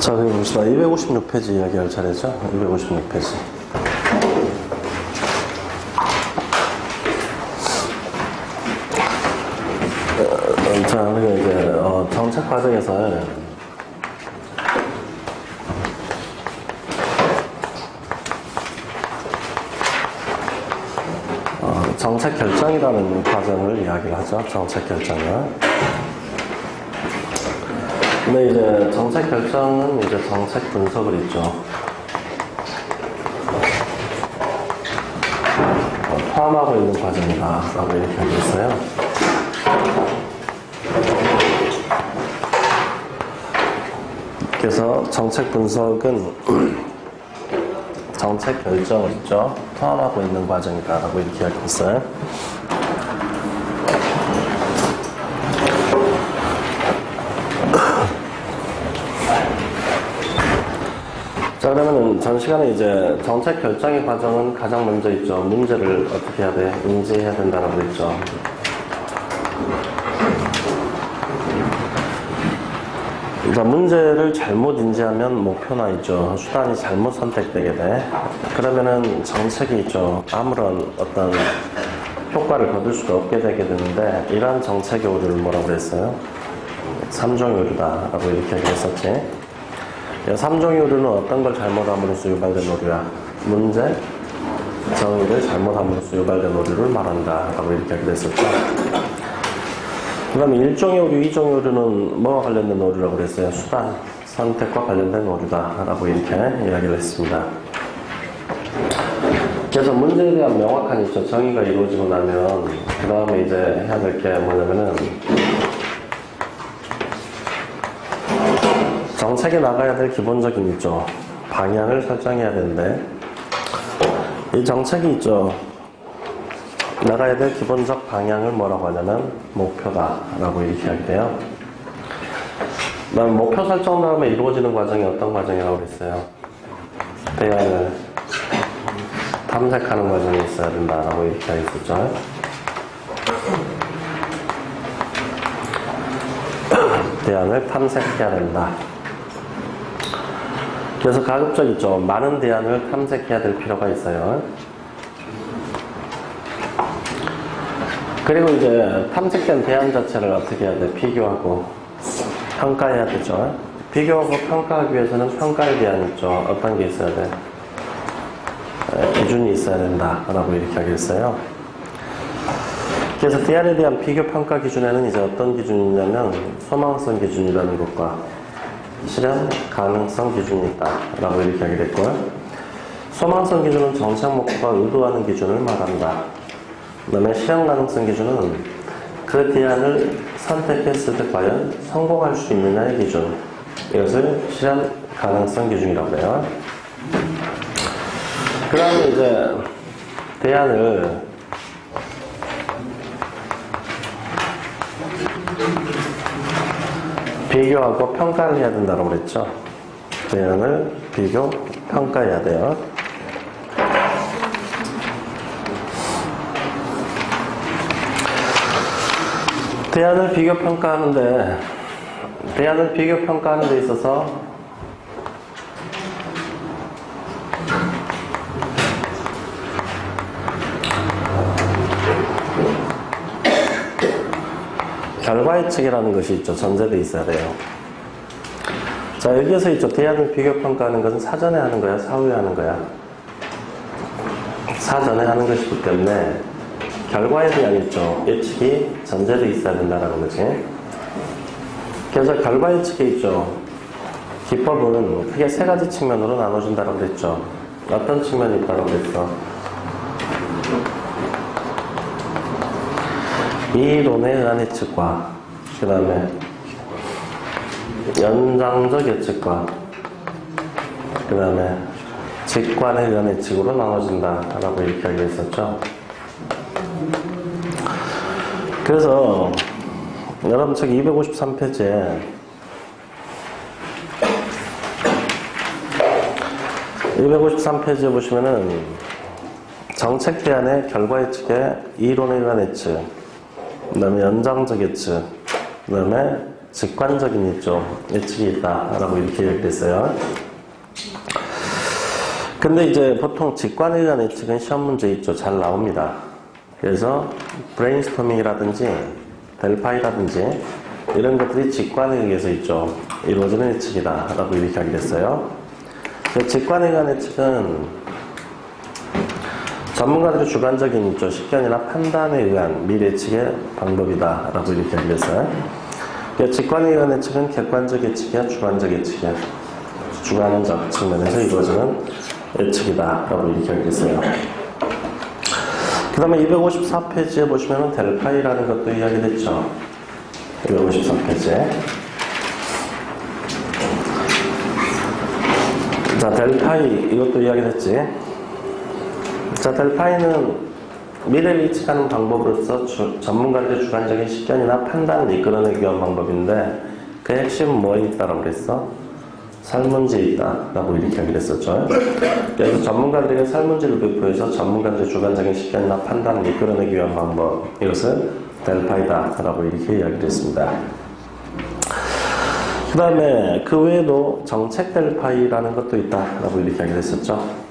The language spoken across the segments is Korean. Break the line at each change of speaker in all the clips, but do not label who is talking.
자, 그럼 봅시다. 256페이지 이야기할 차례죠? 256페이지. 자, 그리고 이제, 어, 정책 과정에서 어, 정책 결정이라는 과정을 이야기를 하죠. 정책 결정을. 근데 이제 정책 결정은 이제 정책 분석을 있죠. 어, 포함하고 있는 과정이다. 라고 이렇게 하고 있어요. 그래서 정책 분석은 정책 결정을 있죠. 포함하고 있는 과정이다. 라고 이렇게 있어요. 전 시간에 이제 정책 결정의 과정은 가장 먼저 있죠. 문제를 어떻게 해야 돼? 인지해야 된다라고 그랬죠. 자, 문제를 잘못 인지하면 목표나 있죠. 수단이 잘못 선택되게 돼. 그러면은 정책이 있죠. 아무런 어떤 효과를 거둘 수가 없게 되게 되는데, 이러한 정책의 오류를 뭐라고 그랬어요? 삼종 오류다라고 이렇게 얘기했었지. 삼종의 오류는 어떤 걸 잘못함으로써 유발된 오류야? 문제, 정의를 잘못함으로써 유발된 오류를 말한다. 라고 이렇게 하기로 했었죠. 그 다음에 일종의 오류, 이종의 오류는 뭐와 관련된 오류라고 그랬어요? 수단, 선택과 관련된 오류다. 라고 이렇게 이야기를 했습니다. 그래서 문제에 대한 명확한 있죠. 정의가 이루어지고 나면, 그 다음에 이제 해야 될 게 뭐냐면은, 정책에 나가야 될 기본적인 있죠. 방향을 설정해야 되는데, 이 정책이 있죠. 나가야 될 기본적 방향을 뭐라고 하냐면, 목표다. 라고 이렇게 하게 돼요. 난 목표 설정 다음에 이루어지는 과정이 어떤 과정이라고 그랬어요? 대안을 탐색하는 과정이 있어야 된다라고 이렇게 하겠었죠. 대안을 탐색해야 된다. 그래서 가급적 있죠. 많은 대안을 탐색해야 될 필요가 있어요. 그리고 이제 탐색된 대안 자체를 어떻게 해야 돼? 비교하고 평가해야 되죠. 비교하고 평가하기 위해서는 평가에 대한 있죠. 어떤 게 있어야 돼? 에, 기준이 있어야 된다 라고 이렇게 하겠어요. 그래서 대안에 대한 비교 평가 기준에는 이제 어떤 기준이냐면 소망성 기준이라는 것과 실현 가능성 기준이 있다 라고 이렇게 하게 됐고요. 소망성 기준은 정책 목표가 의도하는 기준을 말한다. 그 다음에 실현 가능성 기준은 그 대안을 선택했을 때 과연 성공할 수 있느냐의 기준. 이것을 실현 가능성 기준이라고 해요. 그 다음에 이제 대안을 비교하고 평가를 해야 된다고 그랬죠. 대안을 비교, 평가해야 돼요. 대안을 비교 평가하는데 대안을 비교 평가하는 데 있어서 결과 예측이라는 것이 있죠. 전제돼 있어야 돼요. 자, 여기에서 있죠. 대안을 비교 평가하는 것은 사전에 하는 거야, 사후에 하는 거야. 사전에 하는 것이기 때문에 결과에 대한 있죠. 예측이 전제돼 있어야 된다라는 거지. 그래서 결과 예측에 있죠. 기법은 크게 세 가지 측면으로 나눠진다고 그랬죠. 어떤 측면이 있다고 그랬어? 이론에 의한 예측과 그 다음에 연장적 예측과 그 다음에 직관에 의한 예측으로 나눠진다 라고 이렇게 하기로 했었죠. 그래서 여러분 책 253페이지에 253페이지에 보시면은 정책 대안의 결과 예측에 이론에 의한 예측 그 다음에 연장적 예측, 그 다음에 직관적인 있죠. 예측이 있다라고 이렇게 얘기했어요. 근데 이제 보통 직관에 의한 예측은 시험 문제 있죠. 잘 나옵니다. 그래서 브레인스토밍이라든지 델파이라든지 이런 것들이 직관에 의해서 있죠. 이루어지는 예측이다라고 이렇게 하게 됐어요. 직관에 의한 예측은 전문가들의 주관적인 있죠. 식견이나 판단에 의한 미래 예측의 방법이다라고 이렇게. 그러니까 직관에 의한 예측은 객관적 예측이야, 주관적 예측이야. 주관적 측면에서 이루어지는 예측이다라고 이렇게 됐어요. 그 다음에 254페이지에 보시면은 델파이라는 것도 이야기됐죠. 254페이지에. 자, 델파이, 이것도 이야기됐지. 자, 델파이는 미래를 예측하는 방법으로서 주- 전문가들의 주관적인 식견이나 판단을 이끌어내기 위한 방법인데, 그 핵심은 뭐에 있다라고 그랬어? 설문지에 있다라고 이렇게 하기로 했었죠. 그래서 전문가들에게 설문지를 배포해서 전문가들의 주관적인 식견이나 판단을 이끌어내기 위한 방법, 이것을 델파이다라고 이렇게 이야기를 했습니다. 그 다음에 그 외에도 정책 델파이라는 것도 있다라고 이렇게 하기로 했었죠.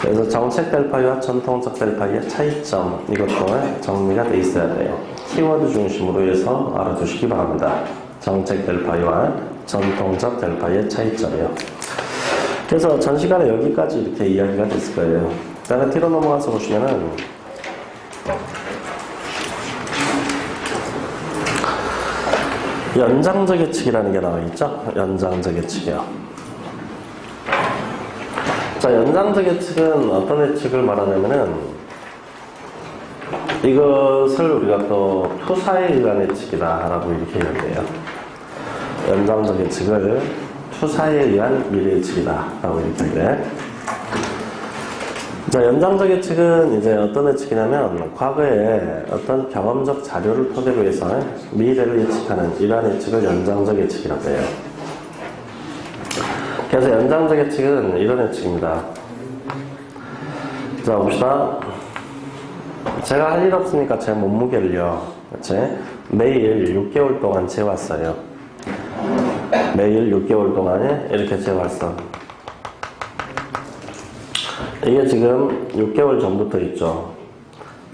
그래서 정책 델파이와 전통적 델파이의 차이점 이것도 정리가 돼 있어야 돼요. 키워드 중심으로 해서 알아두시기 바랍니다. 정책 델파이와 전통적 델파이의 차이점이요. 그래서 전 시간에 여기까지 이렇게 이야기가 됐을 거예요. 그다음에 뒤로 넘어가서 보시면은 연장적 예측이라는 게 나와 있죠. 연장적 예측이요. 자, 연장적 예측은 어떤 예측을 말하냐면은 이것을 우리가 또 투사에 의한 예측이다라고 이렇게 얘기해요. 연장적 예측을 투사에 의한 미래 예측이다라고 얘기해. 자, 연장적 예측은 이제 어떤 예측이냐면 과거에 어떤 경험적 자료를 토대로 해서 미래를 예측하는 이러한 예측을 연장적 예측이라고 해요. 그래서 연장적 예측은 이런 예측입니다. 자, 봅시다. 제가 할 일 없으니까 제 몸무게를요, 그치? 매일 6개월 동안 재왔어요. 매일 6개월 동안에 이렇게 재왔어. 이게 지금 6개월 전부터 있죠.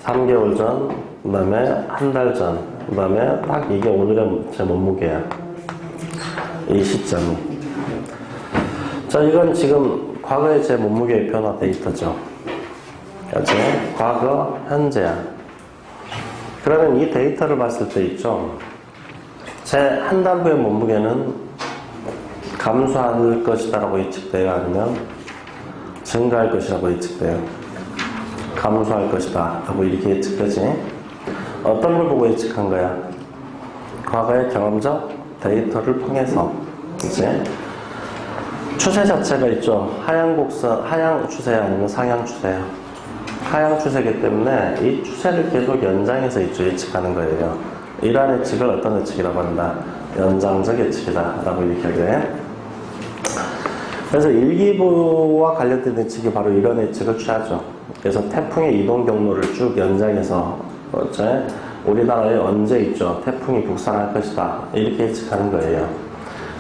3개월 전, 그 다음에 한 달 전, 그 다음에 딱 이게 오늘의 제 몸무게야. 이 시점이. 자, 이건 지금 과거의 제 몸무게의 변화 데이터죠. 그렇죠? 과거, 현재야. 그러면 이 데이터를 봤을 때 있죠. 제 한 달 후의 몸무게는 감소할 것이다라고 예측돼요? 아니면 증가할 것이라고 예측돼요? 감소할 것이다. 라고 이렇게 예측되지? 어떤 걸 보고 예측한 거야? 과거의 경험적 데이터를 통해서. 그치? 추세 자체가 있죠. 하향 곡선, 하향 추세야 아니면 상향 추세야. 하향 추세이기 때문에 이 추세를 계속 연장해서. 예측하는 거예요. 이러한 예측을 어떤 예측이라고 한다? 연장적 예측이다. 라고 이렇게 하게 돼. 그래서 일기보와 관련된 예측이 바로 이런 예측을 취하죠. 그래서 태풍의 이동 경로를 쭉 연장해서 어째 우리나라에 언제 있죠? 태풍이 북상할 것이다. 이렇게 예측하는 거예요.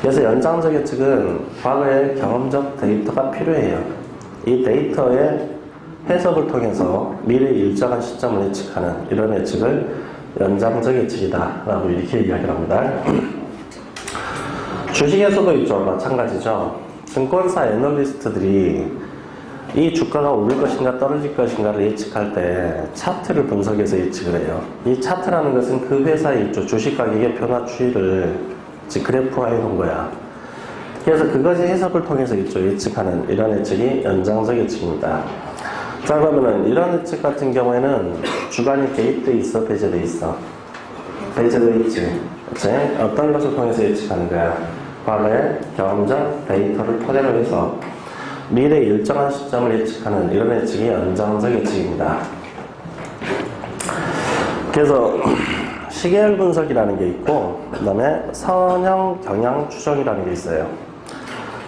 그래서 연장적 예측은 과거의 경험적 데이터가 필요해요. 이 데이터의 해석을 통해서 미래 일정한 시점을 예측하는 이런 예측을 연장적 예측이다. 라고 이렇게 이야기를 합니다. 주식에서도 있죠. 마찬가지죠. 증권사 애널리스트들이 이 주가가 오를 것인가 떨어질 것인가를 예측할 때 차트를 분석해서 예측을 해요. 이 차트라는 것은 그 있죠. 주식 가격의 변화 추이를 즉 그래프화해 놓은 거야. 그래서 그것의 해석을 통해서 있죠. 예측하는 이런 예측이 연장적 예측입니다. 자 그러면은 이런 예측 같은 경우에는 주관이 개입돼 있어 배제돼 있어 배제돼 있지 그치? 어떤 것을 통해서 예측하는 거야 과거의 경험적 데이터를 토대로 해서 미래 일정한 시점을 예측하는 이런 예측이 연장적 예측입니다 그래서 시계열 분석이라는 게 있고 그 다음에 선형 경향 추정이라는 게 있어요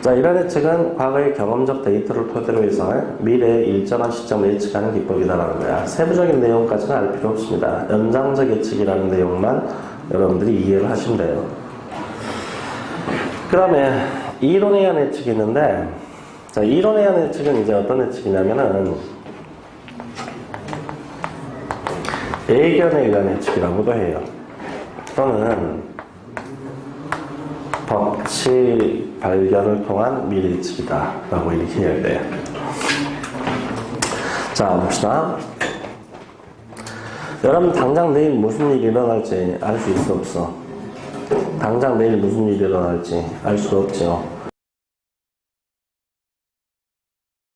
자, 이런 예측은 과거의 경험적 데이터를 토대로 해서 미래의 일정한 시점을 예측하는 기법이다라는 거야. 세부적인 내용까지는 알 필요 없습니다. 연장적 예측이라는 내용만 여러분들이 이해를 하시면 돼요. 그 다음에 이론에 의한 예측이 있는데, 자, 이론에 의한 예측은 이제 어떤 예측이냐면은, 예견에 의한 예측이라고도 해요. 또는, 법치 발견을 통한 미래 예측이다. 라고 이렇게 해야 돼요. 자, 봅시다. 여러분, 당장 내일 무슨 일이 일어날지 알 수 있어, 없어? 당장 내일 무슨 일이 일어날지 알 수 없죠.